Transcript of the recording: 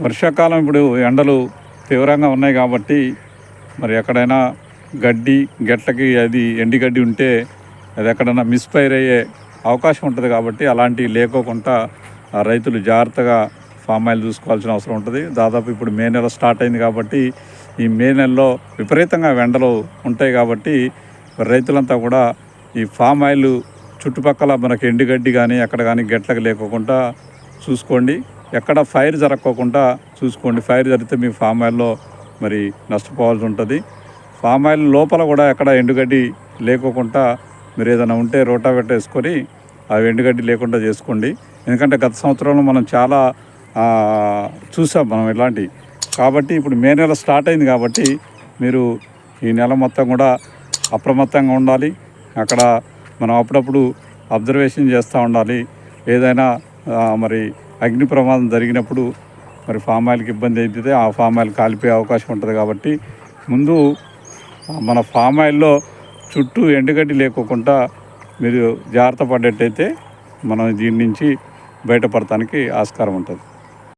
వర్షాకాలం ఇప్పుడు ఎండలు తీవ్రంగా ఉన్నాయి కాబట్టి మరి ఎక్కడైనా గడ్డి గెట్లకి అది ఎండి గడ్డి ఉంటే అది ఎక్కడైనా మిస్ఫైర్ అయ్యే అవకాశం ఉంటుంది కాబట్టి అలాంటివి లేకోకుండా ఆ రైతులు జాగ్రత్తగా ఫామ్ ఆయిల్ చూసుకోవాల్సిన అవసరం ఉంటుంది. దాదాపు ఇప్పుడు మే నెల స్టార్ట్ అయింది కాబట్టి ఈ మే నెలలో విపరీతంగా ఎండలు ఉంటాయి కాబట్టి రైతులంతా కూడా ఈ ఫామ్ ఆయిల్ చుట్టుపక్కల మనకి ఎండుగడ్డి కానీ ఎక్కడ కానీ గెట్లకు లేకోకుండా చూసుకోండి. ఎక్కడ ఫైర్ జరగకోకుండా చూసుకోండి. ఫైర్ జరిగితే మీ ఫామ్ ఆయిల్లో మరి నష్టపోవాల్సి ఉంటుంది. ఫామ్ ఆయిల్ లోపల కూడా ఎక్కడ ఎండుగడ్డి లేకోకుండా మీరు ఏదైనా ఉంటే రోటావెట్ వేసుకొని అవి ఎండుగడ్డి లేకుండా చేసుకోండి. ఎందుకంటే గత సంవత్సరంలో మనం చాలా చూసాం మనం ఇలాంటి. కాబట్టి ఇప్పుడు మే నెల స్టార్ట్ అయింది కాబట్టి మీరు ఈ నెల మొత్తం కూడా అప్రమత్తంగా ఉండాలి. అక్కడ మనం అప్పుడప్పుడు అబ్జర్వేషన్ చేస్తూ ఉండాలి. ఏదైనా మరి అగ్ని ప్రమాదం జరిగినప్పుడు మరి ఫామ్ ఆయిల్కి ఇబ్బంది అయితే ఆ ఫామ్ ఆయిల్ కాలిపోయే అవకాశం ఉంటుంది కాబట్టి ముందు మన ఫామ్ ఆయిల్లో చుట్టూ ఎండుగడ్డి లేకోకుండా మీరు జాగ్రత్త పడ్డట్టయితే మనం దీని నుంచి బయటపడటానికి ఆస్కారం ఉంటుంది.